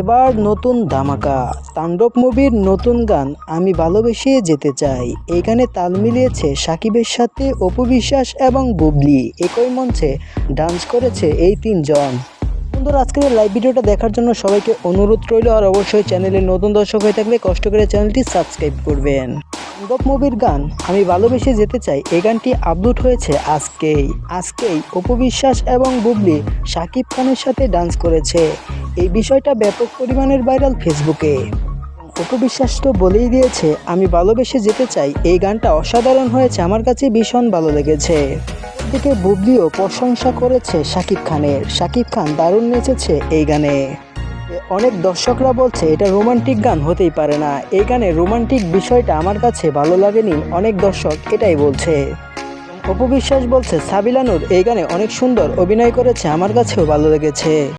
এবার নতুন ধামাকা, তাণ্ডব মুভির নতুন গান আমি ভালোবেসে যেতে চাই। এখানে তাল মিলিয়েছে সাকিবের সাথে অপু বিশ্বাস এবং বুবলি। একই মঞ্চে ডান্স করেছে এই তিনজন। বন্ধুরা, আজকের লাইভ ভিডিওটা দেখার জন্য সবাইকে অনুরোধ রইল, আর অবশ্যই চ্যানেলে নতুন দর্শক হয়ে থাকলে কষ্ট করে চ্যানেলটি সাবস্ক্রাইব করবেন। তাণ্ডব মুভির গান। আমি ভালোবেসে যেতে চাই। এই গানটি আপলোড হয়েছে আজকেই। আজকেই অপু বিশ্বাস এবং বুবলি শাকিব খানের সাথে ডান্স করেছে। এই বিষয়টা ব্যাপক পরিমাণের ভাইরাল ফেসবুকে অপু বিশ্বাস তো বলেই দিয়েছে, আমি ভালোবেসে যেতে চাই। এই গানটা অসাধারণ হয়েছে, আমার কাছে ভীষণ ভালো লেগেছে। এদিকে বুবলিও প্রশংসা করেছে শাকিব খানের। শাকিব খান দারুণ নেচেছে এই গানে। অনেক দর্শকরা বলছে এটা রোমান্টিক গান হতেই পারে না। এই গানে রোমান্টিক বিষয়টা আমার কাছে ভালো লাগেনি, অনেক দর্শক এটাই বলছে। অপু বিশ্বাস বলছে সাবিলানুর এই গানে অনেক সুন্দর অভিনয় করেছে, আমার কাছেও ভালো লেগেছে।